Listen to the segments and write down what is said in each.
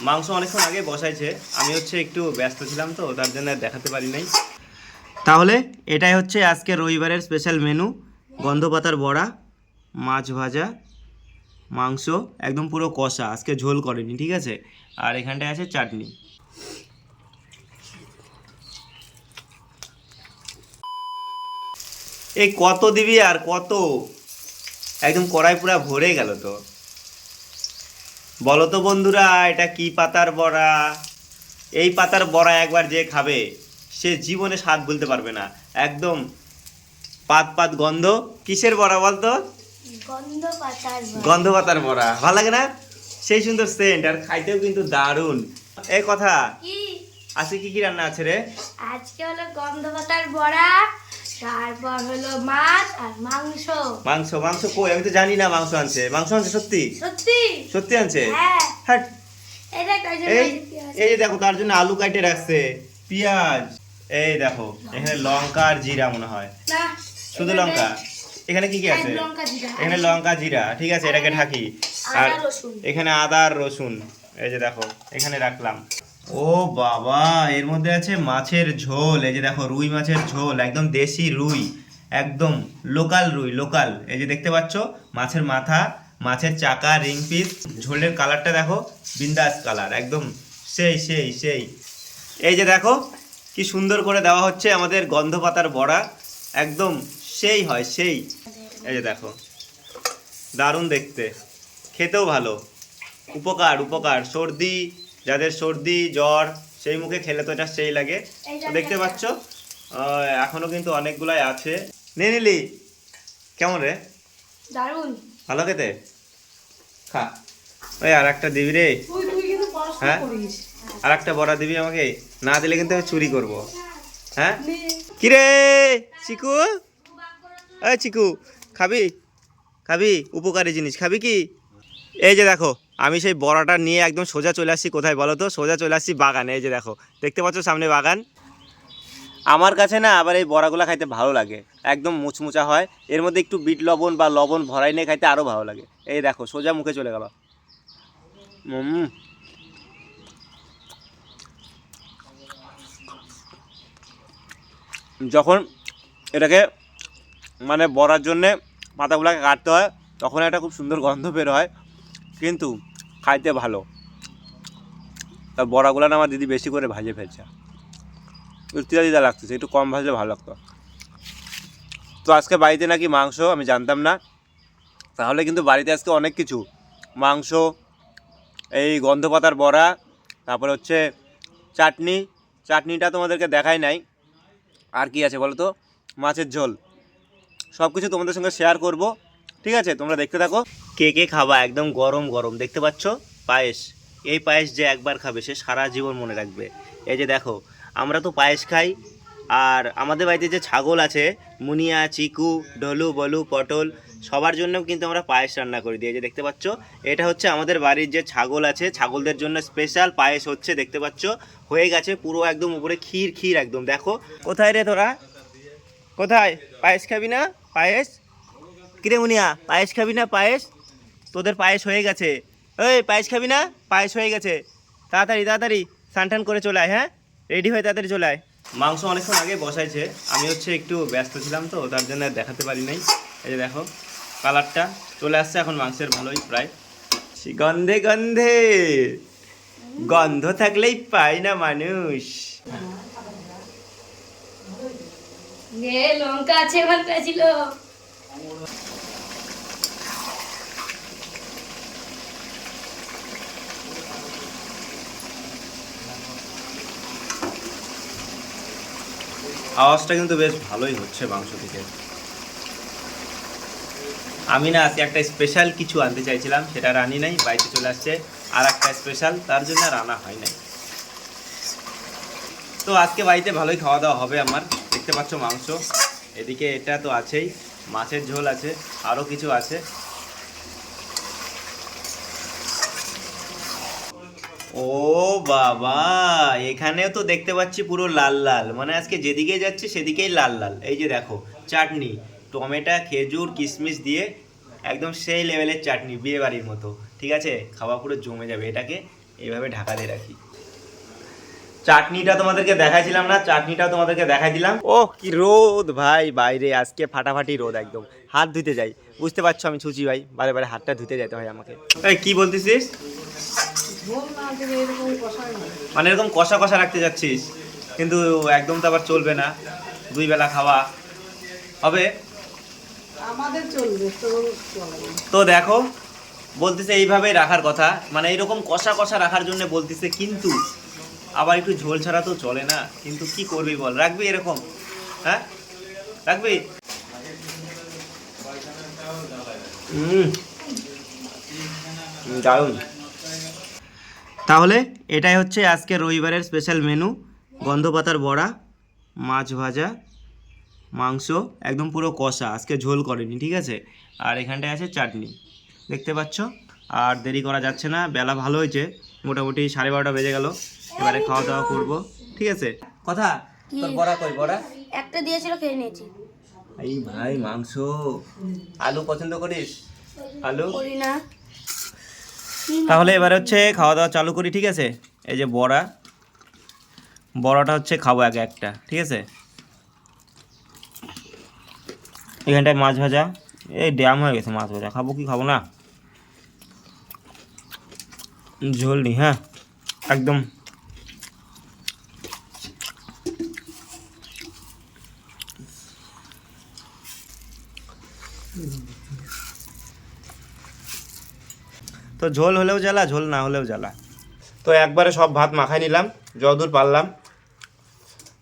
মাংস অনেকক্ষণ আগে বসাইছে। আমি হচ্ছে একটু ব্যস্ত ছিলাম তো, তার জন্য দেখাতে পারি নাই। তাহলে এটাই হচ্ছে আজকে রবিবারের স্পেশাল মেনু গন্ধপাতার বড়া, মাছ ভাজা, মাংস, একদম পুরো কষা। আজকে ঝোল করেনি, ঠিক আছে? আর এখানটায় আছে চাটনি। এই কত দিবি আর কত? একদম কড়াই পুরা ভরে গেল তো। বলো তো বন্ধুরা এটা কি পাতার বড়া? এই পাতার বড়া একবার যে খাবে সে জীবনে স্বাদ বলতে পারবে না। একদম পাত পাত গন্ধ। কিসের বড়া বলতো? গন্ধ পাতার গন্ধ পাতার বড়া। ভালো লাগে না? সেই সুন্দর সেন্ট আর খাইতেও কিন্তু দারুণ। এই কথা আজকে কি কি রান্না আছে রে? আজকে হলো গন্ধ পাতার বড়া তারপর হলো মাছ আর মাংস। মাংস মাংস কই? আমি তো জানি না মাংস আনছে। মাংস আনছে সত্যি? সত্যি? সত্যি আনছে? হ্যাঁ। এই এই দেখো তার জন্য আলু কাটে রাখছে। পেঁয়াজ। এই দেখো এখানে লঙ্কা আর জিরা মনে হয়। শুধু লঙ্কা? এখানে কি কি আছে? হ্যাঁ, জিরা। এখানে লঙ্কা জিরা ঠিক আছে এটাকে ঢাকি। আর এখানে আদা আর রসুন। এই যে দেখো এখানে রাখলাম। ও বাবা, এর মধ্যে আছে মাছের ঝোল, এই যে দেখো রুই মাছের ঝোল, একদম দেশি রুই, একদম লোকাল রুই, লোকাল, এই যে দেখতে পাচ্ছ, মাছের মাথা, মাছের চাকা রিং পিস ঝোলের কালারটা দেখো, বিন্দাস কালার একদম সেই সেই সেই। এই যে দেখো, কি সুন্দর করে দেওয়া হচ্ছে আমাদের গন্ধ পাতার বড়া, একদম সেই হয়, সেই। এই যে দেখো, দারুণ দেখতে, খেতেও ভালো, উপকার উপকার, সর্দি যাদের সর্দি জ্বর সেই মুখে খেলে তো এটা সেই লাগে। দেখতে পাচ্ছ? আহ, এখনও কিন্তু অনেকগুলাই আছে। নে নিলি। কেমন রে? ভালো খেতে? খা। ওই আর একটা দিবি রে। হ্যাঁ? আর একটা বড়া দিবি আমাকে। না দিলে কিন্তু আমি চুরি করব। হ্যাঁ। কিরে চিকু? এই চিকু খাবি? খাবি? উপকারী জিনিস। খাবি কি? এই যে দেখো। আমি সেই বড়াটা নিয়ে একদম সোজা চলে আসছি কোথায় বলো তো? সোজা চলে আসছি বাগানে, এই যে দেখো, দেখতে পাচ্ছ সামনে বাগান? আমার কাছে না আবার এই বড়াগুলো খাইতে ভালো লাগে, একদম মুচমুচা হয়। এর মধ্যে একটু বিট লবণ বা লবণ ভরাই নিয়ে খাইতে আরও ভালো লাগে। এই দেখো, সোজা মুখে চলে গেল। যখন এটাকে মানে বড়ার জন্যে পাতাগুলোকে কাটতে হয়, তখন একটা খুব সুন্দর গন্ধ বের হয়। কিন্তু খাইতে ভালো। তা বড়াগুলো না আমার দিদি বেশি করে ভাজে ফেলছে। দিদা দিদা লাগতেছে, একটু কম ভাজলে ভালো লাগতো। তো আজকে বাড়িতে নাকি মাংস আমি জানতাম না। তাহলে কিন্তু বাড়িতে আজকে অনেক কিছু। মাংস, এই গন্ধ পাতার বড়া, তারপর হচ্ছে চাটনি। চাটনিটা তোমাদেরকে দেখাই নাই। আর কি আছে বলো তো মাছের ঝোল। সব কিছু তোমাদের সঙ্গে শেয়ার করব। ঠিক আছে? তোমরা দেখতে থাকো। কে কে খাবা? একদম গরম গরম। দেখতে পাচ্ছ? পায়েস। এই পায়েস যে একবার খাবে, সে সারা জীবন মনে রাখবে। এই যে দেখো, আমরা তো পায়েস খাই। আর আমাদের বাড়িতে যে ছাগল আছে, মুনিয়া, চিকু ঢলু বলু, পটল, সবার জন্যও কিন্তু আমরা পায়েস রান্না করে। দিই যে দেখতে পাচ্ছ? এটা হচ্ছে আমাদের বাড়ির যে ছাগল আছে, ছাগলদের জন্য স্পেশাল পায়েস হচ্ছে, দেখতে পাচ্ছ? হয়ে গেছে পুরো একদম উপরে ক্ষীর ক্ষীর একদম। দেখো, কোথায় রে তোরা? কোথায়? পায়েস খাবি না? পায়েস? কিরে মুনিয়া, পায়েস খাবি না পায়েস? তোদের পায়েস হয়ে গেছে। ওই পায়েস খাবি না? পায়েস হয়ে গেছে। তাড়াতাড়ি তাড়াতাড়ি স্নান করে চলে আয় হ্যাঁ? রেডি হয়ে তাড়াতাড়ি চলে আয়। মাংস অনেকক্ষণ আগে বসাইছে। আমি হচ্ছে একটু ব্যস্ত ছিলাম তো, তার জন্য দেখাতে পারি নাই। এই যে দেখো, কালারটা চলে আসছে এখন মাংসের ভালোই, প্রায়। গন্ধে গন্ধে। গন্ধ থাকলেই পায় না মানুষ। লঙ্কা আছে ছিল। আওয়াজটা কিন্তু বেশ ভালোই হচ্ছে মাংস থেকে। আমি না আজকে একটা স্পেশাল কিছু আনতে চাইছিলাম, সেটা আর আনি নাই, বাড়িতে চলে আসছে। আর একটা স্পেশাল তার জন্য আর আনা হয় নাই। তো আজকে বাড়িতে ভালোই খাওয়া দাওয়া হবে আমার। দেখতে পাচ্ছ মাংস। এদিকে এটা তো আছেই, মাছের ঝোল আছে আরও কিছু আছে। ও বাবা, এখানেও তো দেখতে পাচ্ছি পুরো লাল লাল। মানে আজকে যেদিকে যাচ্ছে সেদিকেই লাল লাল। এই যে দেখো, চাটনি, টমেটো, খেজুর, কিশমিশ দিয়ে একদম সেই লেভেলের চাটনি বিয়ে বাড়ির মতো। ঠিক আছে? খাওয়া পুরো জমে যাবে, এটাকে এইভাবে ঢাকা দিয়ে রাখি। চাটনিটা তোমাদেরকে দেখাইছিলাম না চাটনিটাও তোমাদেরকে দেখাই দিলাম ও, কি রোদ ভাই, বাইরে আজকে ফাটাফাটি রোদ একদম। হাত ধুতে যাই। বুঝতে পারছ আমি ছুচি ভাই, বারে বারে হাতটা ধুতে যেতে হয় আমাকে। কি বলতেছিস? মানে এরকম কষা কষা রাখতে যাচ্ছিস কিন্তু একদম তো আবার চলবে না। দুই বেলা খাওয়া। হবে। তো দেখো বলতেছে এইভাবেই রাখার কথা। মানে এরকম কষা কষা রাখার জন্য বলতেছে কিন্তু আবার একটু ঝোল ছাড়া তো চলে না। কিন্তু কি করবি বল? রাখবি এরকম? হ্যাঁ? রাখবি? হুম। দারুণ। তাহলে এটাই হচ্ছে আজকে রবিবারের স্পেশাল মেনু গন্ধপাতার বড়া মাছ ভাজা মাংস একদম পুরো কষা। আজকে ঝোল করেনি ঠিক আছে? আর এখানটায় আছে চাটনি। দেখতে পাচ্ছ? আর দেরি করা যাচ্ছে না বেলা ভালো হয়েছে। মোটামুটি সাড়ে বারোটা বেজে গেল। এবারে খাওয়া দাওয়া করব ঠিক আছে? কথা? তোর বড়া কই বড়া? একটা দিয়েছিল খেয়ে নিয়েছি। এই ভাই মাংস। আলু পছন্দ করিস? আলু? করি না। তাহলে এবার হচ্ছে খাওয়া দাওয়া চালু করি, ঠিক আছে? এই যে বড়া। বড়াটা হচ্ছে খাব আগে একটা, ঠিক আছে? এখানটায় মাছ ভাজা। এই ড্যাম হয়ে গেছে মাছ ভাজা। খাব কি খাব না? ঝোল নি হ্যাঁ? একদম। তো ঝোল হলেও জ্বালা, ঝোল না হলেও জ্বালা। তো একবারে সব ভাত মাখাই নিলাম, যতদূর পারলাম।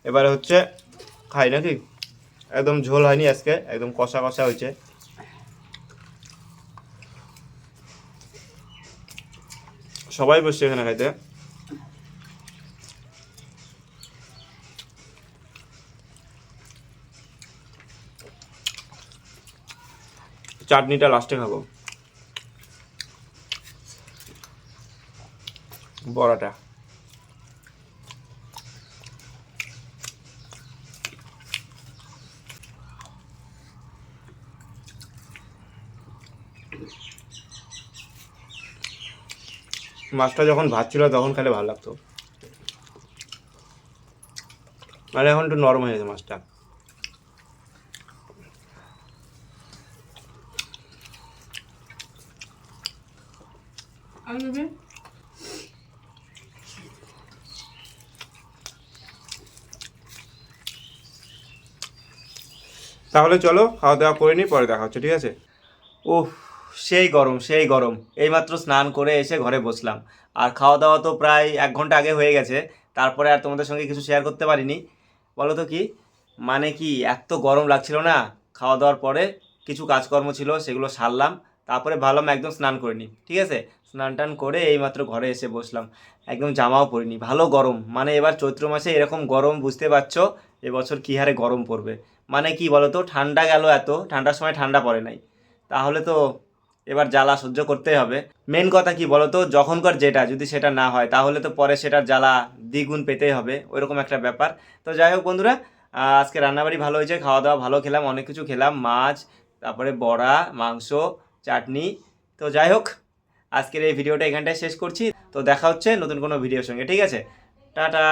এবারে হচ্ছে খাই নাকি? একদম ঝোল হয়নি আজকে, একদম কষা কষা হয়েছে। সবাই বসছে এখানে খাইতে। চাটনিটা লাস্টে খাব। বড়াটা। মাছটা যখন ভাত ছিল তখন খেলে ভালো লাগতো। মানে এখন একটু নরম হয়ে গেছে মাছটা। আর তাহলে চলো খাওয়া দাওয়া করে নিই, পরে দেখা হচ্ছে, ঠিক আছে? ওহ সেই গরম সেই গরম। এইমাত্র স্নান করে এসে ঘরে বসলাম। আর খাওয়া দাওয়া তো প্রায় এক ঘণ্টা আগে হয়ে গেছে। তারপরে আর তোমাদের সঙ্গে কিছু শেয়ার করতে পারিনি। বলো তো কি? মানে কি, এত গরম লাগছিল না? খাওয়া দাওয়ার পরে কিছু কাজকর্ম ছিল, সেগুলো সারলাম। তারপরে ভাবলাম একদম স্নান করে নিই, ঠিক আছে? স্নান টান করে এইমাত্র ঘরে এসে বসলাম। একদম জামাও পরিনি, ভালো গরম। মানে এবার চৈত্র মাসে এরকম গরম, বুঝতে পারছ? এবছর কী হারে গরম পড়বে? মানে কি বলতো, ঠান্ডা গেল এত, ঠান্ডার সময় ঠান্ডা পড়ে নাই। তাহলে তো এবার জ্বালা সহ্য করতেই হবে। মেন কথা কি বলতো, যখনকার যেটা, যদি সেটা না হয়, তাহলে তো পরে সেটার জ্বালা দ্বিগুণ পেতেই হবে। ওইরকম একটা ব্যাপার। তো যাই হোক বন্ধুরা আজকে রান্নাবাড়ি ভালো হয়েছে খাওয়া দাওয়া ভালো খেলাম, অনেক কিছু খেলাম, মাছ, তারপরে বড়া, মাংস, চাটনি। তো যাই হোক, আজকের এই ভিডিওটা এখানটায় শেষ করছি। তো দেখা হচ্ছে নতুন কোনো ভিডিওর সঙ্গে, ঠিক আছে? টাটা!